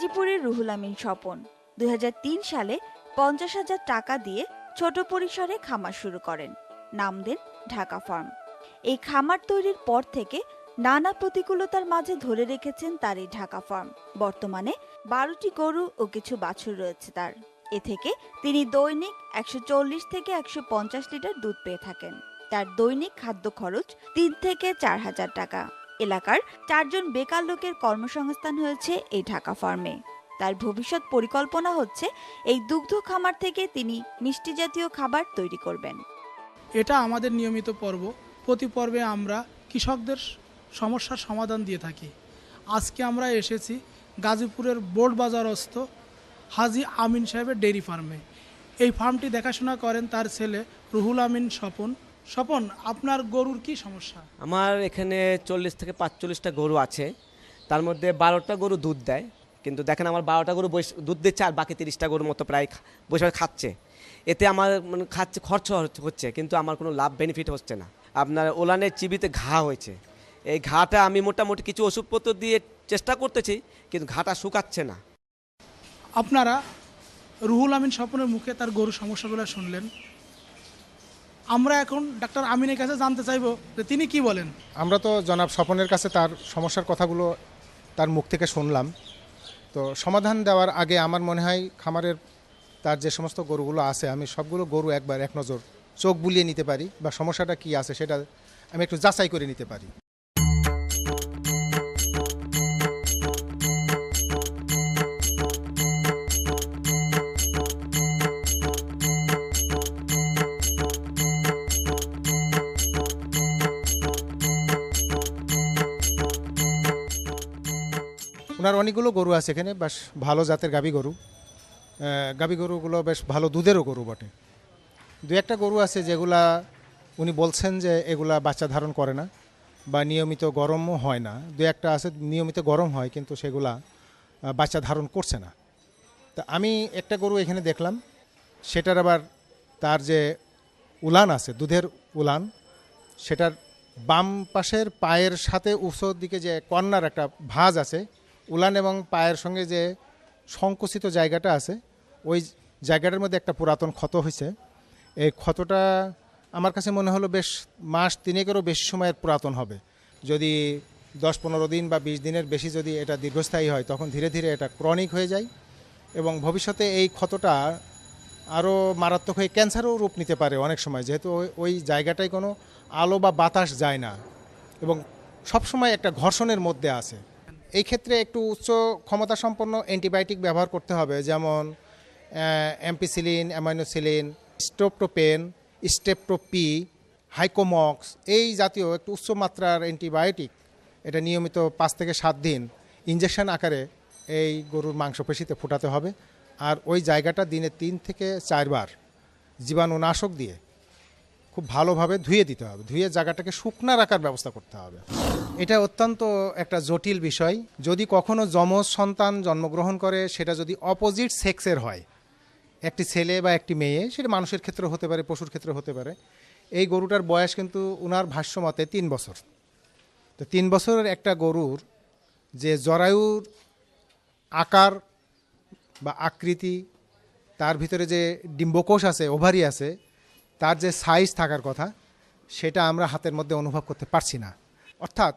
গাজীপুরের রুহুল আমিন স্বপন। দুই সালে পঞ্চাশ হাজার টাকা দিয়ে ছোট পরিসরে খামার শুরু করেন। নাম দেন ঢাকা ফার্ম। এই খামার তৈরির পর থেকে নানা প্রতিকূলতার মাঝে ধরে রেখেছেন তার এই ঢাকা ফার্ম। বর্তমানে বারোটি গরু ও কিছু বাছুর রয়েছে তার। এ থেকে তিনি দৈনিক একশো চল্লিশ থেকে একশো পঞ্চাশ লিটার দুধ পেয়ে থাকেন। তার দৈনিক খাদ্য খরচ তিন থেকে চার হাজার টাকা। এলাকার চারজন বেকার লোকের কর্মসংস্থান হয়েছে এই ঢাকা ফার্মে। তার ভবিষ্যৎ পরিকল্পনা হচ্ছে এই দুগ্ধ খামার থেকে তিনি মিষ্টি জাতীয় খাবার তৈরি করবেন। এটা আমাদের নিয়মিত পর্ব। প্রতি পর্বে আমরা কৃষকদের সমস্যার সমাধান দিয়ে থাকি। আজকে আমরা এসেছি গাজীপুরের বোর্ড বাজারস্থ হাজি আমিন সাহেবের ডেইরি ফার্মে। এই ফার্মটি দেখাশোনা করেন তার ছেলে রুহুল আমিন স্বপন। স্বপন আপনার গরুর কি সমস্যা? আমার এখানে চল্লিশ থেকে পাঁচচল্লিশটা গরু আছে। তার মধ্যে বারোটা গরু দুধ দেয়। কিন্তু দেখেন আমার বারোটা গরু দুধ দিচ্ছে আর বাকি তিরিশটা গরুর মতো প্রায় বসে খাচ্ছে। এতে আমার মানে খাচ্ছে খরচ হচ্ছে- কিন্তু আমার কোনো লাভ বেনিফিট হচ্ছে না। আপনার ওলানের চিবিতে ঘা হয়েছে। এই ঘাটা আমি মোটামুটি কিছু ওষুধপত্র দিয়ে চেষ্টা করতেছি কিন্তু ঘাটা শুকাচ্ছে না। আপনারা রুহুল আমিন স্বপনের মুখে তার গরুর সমস্যাগুলো শুনলেন। আমরা এখন ডাক্তার আমিনের কাছে জানতে চাইব যে তিনি কি বলেন? আমরা তো জনাব স্বপনের কাছে তার সমস্যার কথাগুলো তার মুখ থেকে শুনলাম। তো সমাধান দেওয়ার আগে আমার মনে হয় খামারের তার যে সমস্ত গরুগুলো আছে, আমি সবগুলো গরু একবার এক নজর চোখ বুলিয়ে নিতে পারি বা সমস্যাটা কি আছে সেটা আমি একটু যাচাই করে নিতে পারি। ওনার অনেকগুলো গরু আছে এখানে, বেশ ভালো জাতের গাবি গরু। গাবি গরুগুলো বেশ ভালো দুধেরও গরু বটে। দু একটা গরু আছে যেগুলা উনি বলছেন যে এগুলা বাচ্চা ধারণ করে না বা নিয়মিত গরমও হয় না। দু একটা আছে নিয়মিত গরম হয় কিন্তু সেগুলা বাচ্চা ধারণ করছে না। তা আমি একটা গরু এখানে দেখলাম, সেটার আবার তার যে উলান আছে, দুধের উলান, সেটার বাম পাশের পায়ের সাথে উৎসর দিকে যে কর্নার একটা ভাঁজ আছে উলান এবং পায়ের সঙ্গে যে সংকুচিত জায়গাটা আছে, ওই জায়গাটার মধ্যে একটা পুরাতন ক্ষত হয়েছে। এই ক্ষতটা আমার কাছে মনে হলো বেশ মাস তিনেকেরও বেশি সময়ের পুরাতন হবে। যদি দশ পনেরো দিন বা বিশ দিনের বেশি যদি এটা দীর্ঘস্থায়ী হয়, তখন ধীরে ধীরে এটা ক্রনিক হয়ে যায় এবং ভবিষ্যতে এই ক্ষতটা আরও মারাত্মক হয়ে ক্যান্সারও রূপ নিতে পারে অনেক সময়। যেহেতু ওই- জায়গাটায় কোনো আলো বা বাতাস যায় না এবং সবসময় একটা ঘর্ষণের মধ্যে আছে। এই ক্ষেত্রে একটু উচ্চ ক্ষমতা সম্পন্ন অ্যান্টিবায়োটিক ব্যবহার করতে হবে, যেমন অ্যাম্পিসিলিন, অ্যামাইনোসিলিন স্টোপ্টোপেন স্টেপ্টোপি হাইকোমক্স, এই জাতীয় একটু উচ্চ মাত্রার অ্যান্টিবায়োটিক, এটা নিয়মিত পাঁচ থেকে সাত দিন ইঞ্জেকশন আকারে এই গরুর মাংসপেশিতে ফোটাতে হবে। আর ওই জায়গাটা দিনে তিন থেকে চারবার জীবাণুনাশক দিয়ে খুব ভালোভাবে ধুয়ে দিতে হবে। ধুয়ে জায়গাটাকে শুকনা রাখার ব্যবস্থা করতে হবে। এটা অত্যন্ত একটা জটিল বিষয়। যদি কখনো যমজ সন্তান জন্মগ্রহণ করে, সেটা যদি অপোজিট সেক্সের হয়, একটি ছেলে বা একটি মেয়ে, সেটা মানুষের ক্ষেত্রে হতে পারে, পশুর ক্ষেত্রে হতে পারে, এই গরুটার বয়স কিন্তু উনার ভাষ্য মতে তিন বছর। তো তিন বছরের একটা গরুর যে জরায়ুর আকার বা আকৃতি, তার ভিতরে যে ডিম্বকোষ আছে, ওভারি আছে, তার যে সাইজ থাকার কথা, সেটা আমরা হাতের মধ্যে অনুভব করতে পারছি না। অর্থাৎ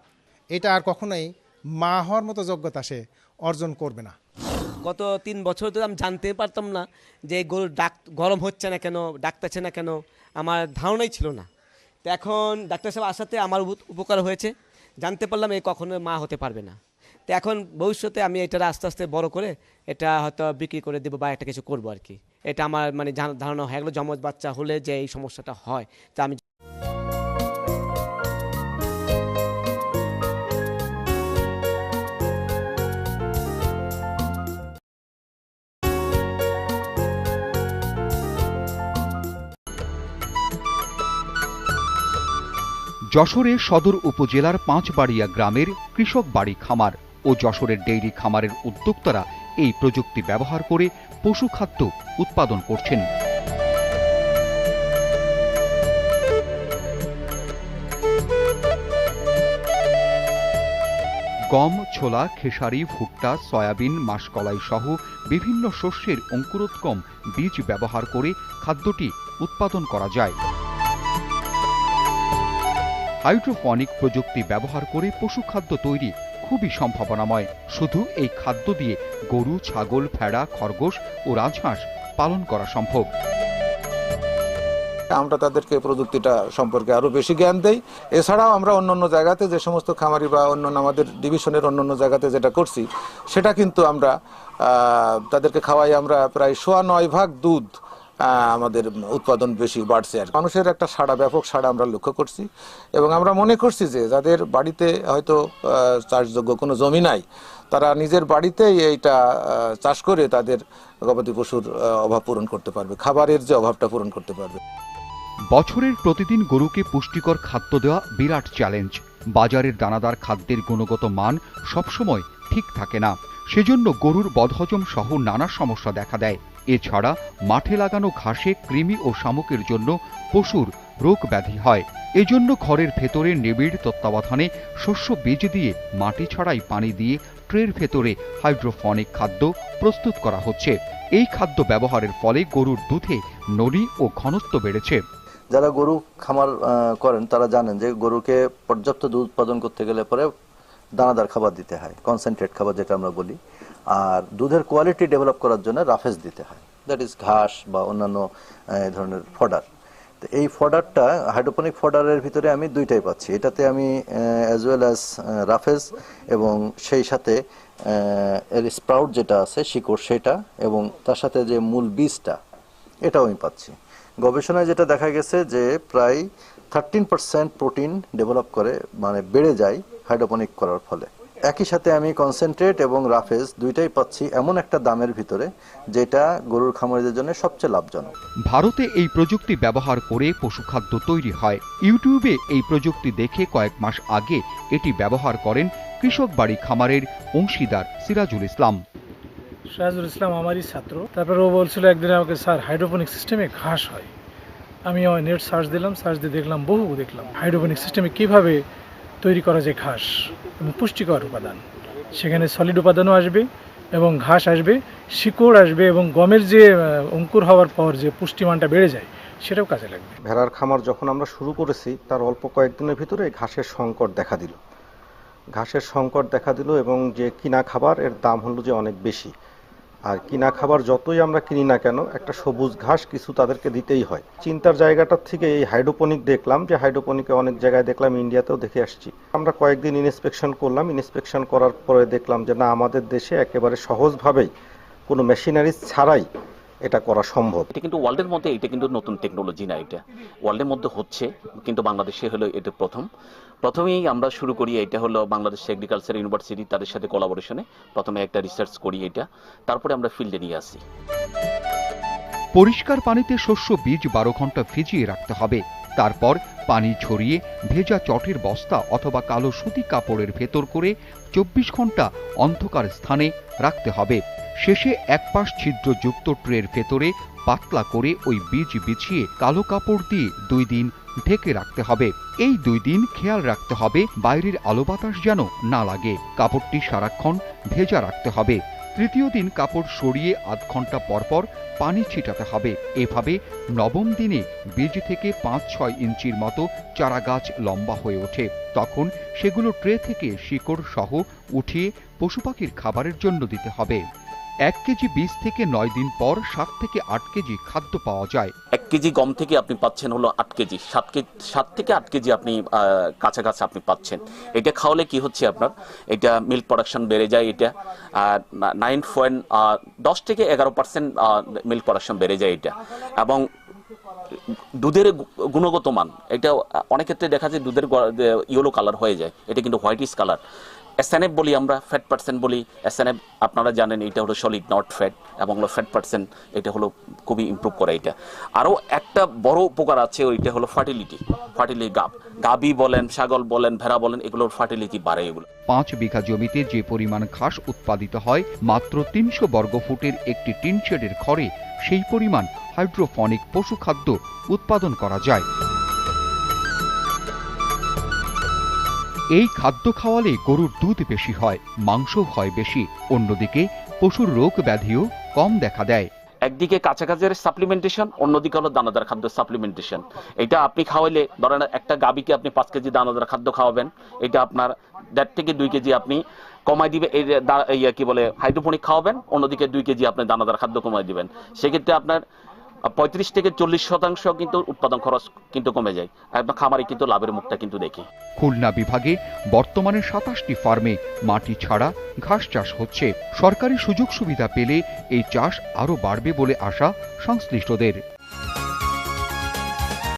এটা আর কখনোই মা হওয়ার মতো যোগ্যতা সে অর্জন করবে না। গত তিন বছর ধরে আমি জানতে পারতাম না যে গরুর ডাক, গরম হচ্ছে না কেন, ডাকতেছে না কেন, আমার ধারণাই ছিল না। তো এখন ডাক্তার সাহেব আসাতে আমার উপ- উপকার হয়েছে, জানতে পারলাম এই কখনো মা হতে পারবে না। তো এখন ভবিষ্যতে আমি এটা আস্তে আস্তে বড় করে এটা হয়তো বিক্রি করে দেবো বা একটা কিছু করব আর কি। এটা আমার মানে ধারণা হয়ে গেলো, যমজ বাচ্চা হলে যে এই সমস্যাটা হয়, তা আমি যশোরে সদর উপজেলার পাঁচবাড়িয়া গ্রামের কৃষক বাড়ি খামার ও যশোরের ডেইরি খামারের উদ্যোক্তারা এই প্রযুক্তি ব্যবহার করে পশুখাদ্য উৎপাদন করছেন। গম, ছোলা, খেসারি, ভুট্টা, সয়াবিন, মাসকলাই সহ বিভিন্ন শস্যের অঙ্কুরোদ্গম বীজ ব্যবহার করে খাদ্যটি উৎপাদন করা যায়। হাইড্রোফনিক প্রযুক্তি ব্যবহার করে পশুখাদ্য তৈরি খুবই সম্ভাবনাময়। শুধু এই খাদ্য দিয়ে গরু, ছাগল, ভেড়া, খরগোশ ও রাজহাঁস পালন করা সম্ভব। আমরা তাদেরকে প্রযুক্তিটা সম্পর্কে আরও বেশি জ্ঞান দেই। এছাড়াও আমরা অন্যান্য জায়গাতে যে সমস্ত খামারি বা অন্যান্য আমাদের ডিভিশনের অন্যান্য জায়গাতে যেটা করছি, সেটা কিন্তু আমরা তাদেরকে খাওয়াই আমরা প্রায় সোয়া নয় ভাগ দুধ আমাদের উৎপাদন বেশি বাড়ছে আর মানুষের একটা সাড়া, ব্যাপক সাড়া আমরা লক্ষ্য করছি এবং আমরা মনে করছি যে যাদের বাড়িতে হয়তো চাষযোগ্য কোনো জমি নাই, তারা নিজের বাড়িতেই এইটা চাষ করে তাদের গবাদি পশুর অভাব পূরণ করতে পারবে, খাবারের যে অভাবটা পূরণ করতে পারবে। বছরের প্রতিদিন গরুকে পুষ্টিকর খাদ্য দেওয়া বিরাট চ্যালেঞ্জ। বাজারের দানাদার খাদ্যের গুণগত মান সবসময় ঠিক থাকে না। সেজন্য গরুর বদহজম সহ নানা সমস্যা দেখা দেয়। এছাড়া মাঠে লাগানো ঘাসে কৃমি ও শামুকের জন্য পশুর রোগ ব্যাধি হয়। এজন্য ঘরের ভেতরে নিবিড় তত্ত্বাবধানে শস্য বীজ দিয়ে মাটি ছাড়াই পানি দিয়ে ট্রের ভেতরে হাইড্রোফনিক খাদ্য প্রস্তুত করা হচ্ছে। এই খাদ্য ব্যবহারের ফলে গরুর দুধে নড়ি ও ঘনত্ব বেড়েছে। যারা গরু খামার করেন, তারা জানেন যে গরুকে পর্যাপ্ত দুধ উৎপাদন করতে গেলে পরে দানাদার খাবার দিতে হয় কনসেন্ট্রেট খাবার যেটা আমরা বলি। আর দুধের কোয়ালিটি ডেভেলপ করার জন্য রাফেজ দিতে হয়। দ্যাট ইজ ঘাস বা অন্যান্য ধরনের ফডার তো এই ফডারটা হাইড্রোপনিক ফডারের ভিতরে আমি দুইটাই পাচ্ছি। এটাতে আমি অ্যাজ ওয়েল অ্যাজ রাফেজ এবং সেই সাথে এর স্প্রাউট যেটা আছে, শিকড় সেটা এবং তার সাথে যে মূল বীজটা, এটাও আমি পাচ্ছি। গবেষণায় যেটা দেখা গেছে যে প্রায় থার্টিন পার্সেন্ট প্রোটিন ডেভেলপ করে মানে বেড়ে যায় হাইড্রোপনিক করার ফলে। একই সাথে আমি কনসেন্ট্রেট এবং রাফেজ দুইটাই পাচ্ছি এমন একটা দামের ভিতরে যেটা গরুর খামারিদের জন্য সবচেয়ে লাভজনক। ভারতে এই প্রযুক্তি ব্যবহার করে পশুখাদ্য তৈরি হয়। ইউটিউবে এই প্রযুক্তি দেখে কয়েক মাস আগে এটি ব্যবহার করেন কৃষক বাড়ি খামারের অংশীদার সিরাজুল ইসলাম। সিরাজুল ইসলাম আমারই ছাত্র। তারপর ও বলছিল একদিন আমাকে স্যার হাইড্রোপনিক সিস্টেমে ঘাস হয়। আমি নেট সার্চ দিলাম সার্চ দিয়ে দেখলাম বহু দেখলাম। হাইড্রোপনিক সিস্টেমে কীভাবে তৈরি করা যায় ঘাস, এবং পুষ্টিকর উপাদান। সেখানে সলিড উপাদানও আসবে এবং ঘাস আসবে, শিকড় আসবে এবং গমের যে অঙ্কুর হওয়ার পর যে পুষ্টিমানটা বেড়ে যায়, সেটাও কাজে লাগবে। ভেড়ার খামার যখন আমরা শুরু করেছি, তার অল্প কয়েকদিনের ভিতরে ঘাসের সংকট দেখা দিল। ঘাসের সংকট দেখা দিল এবং যে কিনা খাবার, এর দাম হলো যে অনেক বেশি। আর কিনা খাবার যতই আমরা কিনি না কেন, একটা সবুজ ঘাস কিছু তাদেরকে দিতেই হয়। চিন্তার জায়গাটার থেকে এই হাইড্রোপনিক দেখলাম, যে হাইড্রোপনিকে অনেক জায়গায় দেখলাম, ইন্ডিয়াতেও দেখে আসছি। আমরা কয়েকদিন ইন্সপেকশন করলাম, ইন্সপেকশন করার পরে দেখলাম যে না, আমাদের দেশে একেবারে সহজভাবেই কোনো মেশিনারিজ ছাড়াই এটা করা সম্ভব। এটা কিন্তু ওয়ার্ল্ডের মধ্যে, এটা কিন্তু নতুন টেকনোলজি না এটা। ওয়ার্ল্ডের মধ্যে হচ্ছে, কিন্তু বাংলাদেশে হলো এটা প্রথম। প্রথমেই আমরা শুরু করি এটা হলো বাংলাদেশ এগ্রিকালচার ইউনিভার্সিটি তাদের সাথে কোলাবোরেশনে প্রথমে একটা রিসার্চ করি এটা, তারপরে আমরা ফিল্ডে নিয়ে আসি। পরিষ্কার পানিতে শস্য বীজ বারো ঘণ্টা ভিজিয়ে রাখতে হবে। তারপর পানি ছড়িয়ে ভেজা চটের বস্তা অথবা কালো সুতি কাপড়ের ভেতর করে চব্বিশ ঘণ্টা অন্ধকার স্থানে রাখতে হবে। শেষে এক পাশ ছিদ্রযুক্ত ট্রের ভেতরে পাতলা করে ওই বীজ বিছিয়ে কালো কাপড় দিয়ে দুই দিন ঢেকে রাখতে হবে। এই দুই দিন খেয়াল রাখতে হবে বাইরের আলো বাতাস যেন না লাগে। কাপড়টি সারাক্ষণ ভেজা রাখতে হবে। তৃতীয় দিন কাপড় সরিয়ে আধ ঘণ্টা পরপর পানি ছিটাতে হবে। এভাবে নবম দিনে বীজ থেকে পাঁচ ছয় ইঞ্চির মতো চারা গাছ লম্বা হয়ে ওঠে। তখন সেগুলো ট্রে থেকে শিকড় সহ উঠিয়ে পশু পাখির খাবারের জন্য দিতে হবে। এক কেজি বীজ থেকে নয় দিন পর সাত থেকে আট কেজি খাদ্য পাওয়া যায়। এক কেজি গম থেকে আপনি পাচ্ছেন হলো আট কেজি। সাত কেজি সাত থেকে আট কেজি আপনি কাছাকাছি আপনি পাচ্ছেন। এটা খাওয়ালে কি হচ্ছে আপনার? এটা মিল্ক প্রোডাকশন বেড়ে যায় এটা নাইন পয়েন্ট দশ থেকে এগারো পার্সেন্ট মিল্ক প্রোডাকশন বেড়ে যায় এটা। এবং দুধের গুণগত মান, এটা অনেক ক্ষেত্রে দেখা যায় দুধের ইয়েলো কালার হয়ে যায়। এটা কিন্তু হোয়াইটিস কালার এসএনএফ বলি আমরা ফ্যাট পার্সেন্ট বলি। এসএনএফ আপনারা জানেন এটা হলো সলিড নট ফ্যাট এবং হলো ফ্যাট পার্সেন্ট এটা হলো খুবই ইমপ্রুভ করে এটা। আরও একটা বড় উপকার আছে, ওইটা হলো ফার্টিলিটি ফার্টিলিটি গাব গাবি বলেন, ছাগল বলেন, ভেড়া বলেন, এগুলোর ফার্টিলিটি বাড়ে এগুলো। পাঁচ বিঘা জমিতে যে পরিমাণ ঘাস উৎপাদিত হয়, মাত্র তিনশো বর্গ ফুটের একটি টিন শেডের ঘরে সেই পরিমাণ হাইড্রোফনিক পশু খাদ্য উৎপাদন করা যায়। এই খাদ্য খাওয়ালে গরুর দুধ বেশি হয়, মাংস হয় বেশি। অন্যদিকে পশুর রোগ ব্যাধিও কম দেখা দেয়। একদিকে কাছাকাছির সাপ্লিমেন্টেশন অন্যদিকে হলো দানাদার খাদ্য সাপ্লিমেন্টেশন এটা আপনি খাওয়াইলে, ধরেন একটা গাবিকে আপনি পাঁচ কেজি দানাদার খাদ্য খাওয়াবেন, এটা আপনার দেড় থেকে দুই কেজি আপনি কমাই দিবে, এই কি বলে হাইড্রোপনিক খাওয়াবেন, অন্যদিকে দুই কেজি আপনি দানাদার খাদ্য কমাই দিবেন। সেক্ষেত্রে আপনার পঁয়ত্রিশ থেকে চল্লিশ শতাংশ কিন্তু উৎপাদন খরচ কিন্তু কমে যায়। একদম খামারে কিন্তু লাভের মুখটা কিন্তু দেখি। খুলনা বিভাগে বর্তমানে সাতাশটি ফার্মে মাটি ছাড়া ঘাস চাষ হচ্ছে। সরকারি সুযোগ সুবিধা পেলে এই চাষ আরও বাড়বে বলে আশা সংশ্লিষ্টদের।